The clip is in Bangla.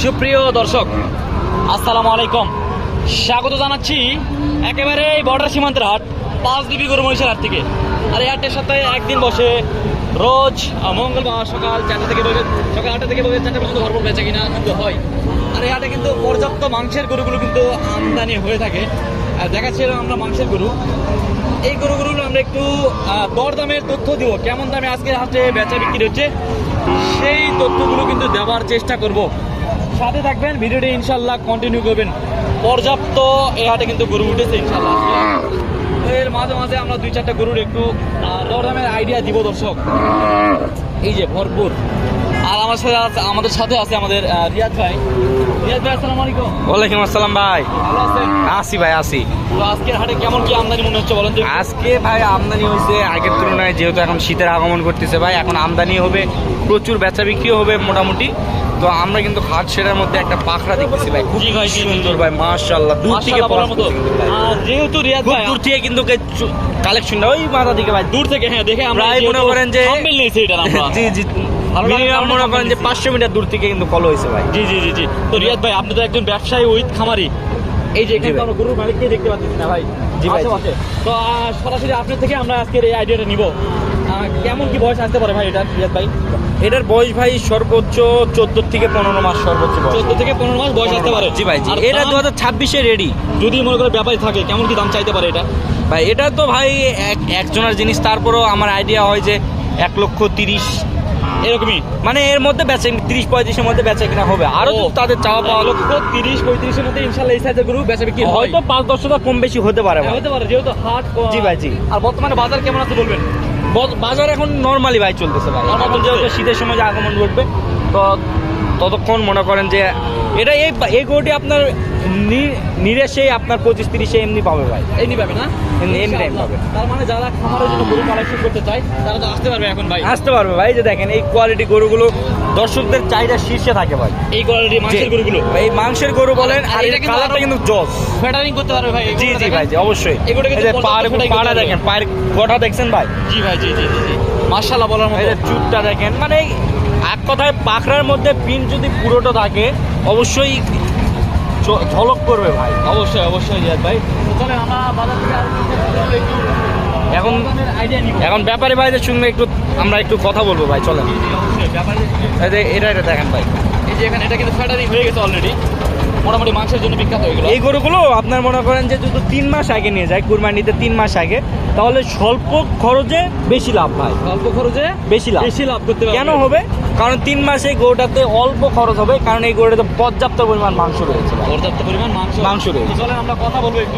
সুপ্রিয় দর্শক, আসসালামু আলাইকুম। স্বাগত জানাচ্ছি একেবারে বর্ডার সীমান্তের হাট পাঁচ ডিবি গরু মহিষের হাট থেকে। আর এই হাটের সপ্তাহে একদিন বসে, রোজ মঙ্গলবার সকাল চারটা থেকে বসে, সকাল আটটা থেকে বসে চারটা পর্যন্ত ভরপুর বেচা কিনা কিন্তু হয়। আর এই হাটে কিন্তু পর্যাপ্ত মাংসের গরুগুলো কিন্তু আমদানি হয়ে থাকে। আর দেখাচ্ছি আমরা মাংসের গরু। এই গরুগুলো আমরা একটু দরদামের তথ্য দিব। কেমন দামে আজকে হাটে বেচা বিক্রি হচ্ছে, সেই তথ্যগুলো কিন্তু দেওয়ার চেষ্টা করব। সাথে থাকবেন, ভিডিওটি ইনশাল্লাহ কন্টিনিউ করবেন। পর্যাপ্ত এই হাটে কিন্তু গরু উঠেছে ইনশাল্লাহ এর মাঝে মাঝে আমরা দুই চারটা গরুর একটু দরদামের আইডিয়া দিব দর্শক। এই যে ভরপুর। আর আমার সাথে আছে আমাদের সাথে আছে আমাদের রিয়াদ ভাই। রিয়াদ ভাই আসসালামু আলাইকুম। ওয়ালাইকুম আসসালাম ভাই। ভালো আছেন? আসি ভাই আসি। তো আজকের হাটে কেমন কি আমদানি মনে হচ্ছে বলেন তো আজকে ভাই আমদানি হয়েছে আগের তুলনায় যেহেতু এখন শীতের আগমন করতেছে ভাই এখন আমদানি হবে প্রচুর বেচা বিক্রিও হবে মোটামুটি। তো আমরা কিন্তু হাট সেরার মধ্যে একটা পাখরা দেখতেছি ভাই খুব সুন্দর ভাই মাশাআল্লাহ দূর থেকে বলার মতো। যেহেতু রিয়াদ ভাই দূর থেকে কিন্তু কালেকশনটা ওই মাথা দিকে ভাই। দূর থেকে হ্যাঁ দেখে আমরা মনে করেন যে thumbnail নিয়েছি এটার আমরা। জি জি। মিনিমাম মনে করেন যে পাঁচশো মিটার দূর থেকে কিন্তু কল হয়েছে ভাই। জি জি জি জি। তো রিয়াদ ভাই আপনি তো একজন ব্যবসায়ী উইথ খামারি। এই যে এখানে। আমরা গরুর মালিককে দেখতে পাচ্ছি না ভাই। জি ভাই, তো সরাসরি আপনার থেকে আমরা আজকের এই আইডিয়াটা নিব। কেমন কি বয়স আসতে পারে ভাই এটা রিয়াদ ভাই? এটার বয়স ভাই সর্বোচ্চ চোদ্দ থেকে পনেরো মাস সর্বোচ্চ চোদ্দ থেকে পনেরো মাস বয়স আসতে পারে। জি ভাই জি। এটা দু হাজার ছাব্বিশে রেডি যদি মনে করে ব্যাপারী থাকে কেমন কি দাম চাইতে পারে এটা? ভাই এটা তো ভাই এক একজনের জিনিস তারপরেও আমার আইডিয়া হয় যে এক লক্ষ তিরিশ। এরকমই। মানে এর মধ্যে বেচে তিরিশ পঁয়ত্রিশের মধ্যে বেচা কিনা হবে। আরও তাদের চাওয়া পাওয়া লক্ষ তিরিশ পঁয়ত্রিশের মধ্যে ইনশাল্লাহ এই সাইজের গরু বেচা বিক্রি হয়তো পাঁচ দশ টাকা কম বেশি হতে পারে হ্যাঁ, হতে পারে যেহেতু হাট জি ভাই, জি। আর বর্তমানে বাজার কেমন আছে বলবেন? বাজার এখন নর্মালি ভাই চলতেছে ভাই। যেহেতু শীতের সময় যে আগমন ঘটবে তো ততক্ষণ মনে করেন যে এটা এই এই গরুটি আপনার নি- নিরেশেই আপনার পঁচিশ তিরিশে এমনি পাবে ভাই। এমনি পাবে না? এমনি- ইনশাআল্লাহ। পাবে। তার মানে যারা খামারের জন্য গরু কালেকশন করতে চায় তারা তো আসতে পারবে এখন ভাই। আসতে পারবে ভাই যে দেখেন এই কোয়ালিটি গরুগুলো দর্শকদের চাহিদা শীর্ষে থাকে ভাই। এই কোয়ালিটির মাংসের গরুগুলো? এই মাংসের গরু বলেন আর কালারটা কিন্তু ফেটারিং করতে পারবে ভাই জি জি ভাই জি অবশ্যই। এগুলো কিন্তু। দেখেন পায়ের গোটা দেখছেন ভাই। জি ভাই জি জি জি জি। মাশাআল্লাহ বলার মতো। দেখেন মানে এক কথায় পাখরার মধ্যে পিন যদি পুরোটা থাকে অবশ্যই ঝলক করবে ভাই। অবশ্যই অবশ্যই জিয়াদ ভাই। এখন এখন ব্যাপারে ভাইদের সঙ্গে একটু আমরা একটু কথা বলব ভাই চলেন। এটা এটা দেখেন ভাই। এই যে এখানে এটা কিন্তু ফ্যাটারি হয়ে গেছে অলরেডি মোটামুটি মাংসের জন্য বিখ্যাত হয়ে গেল এই গরুগুলো আপনার মনে করেন যে যদি তিন মাস আগে নিয়ে যায় কুরবানিতে তিন মাস আগে তাহলে স্বল্প খরচে বেশি লাভ হয়। অল্প খরচে বেশি লাভ। বেশি লাভ করতে কেন হবে? কারণ তিন মাসে এই গরুটাতে অল্প খরচ হবে কারণ এই গরুটাতে পর্যাপ্ত পরিমাণ মাংস রয়েছে। পর্যাপ্ত পরিমাণ মাংস। মাংস রয়েছে। চলেন আমরা কথা বলব একটু।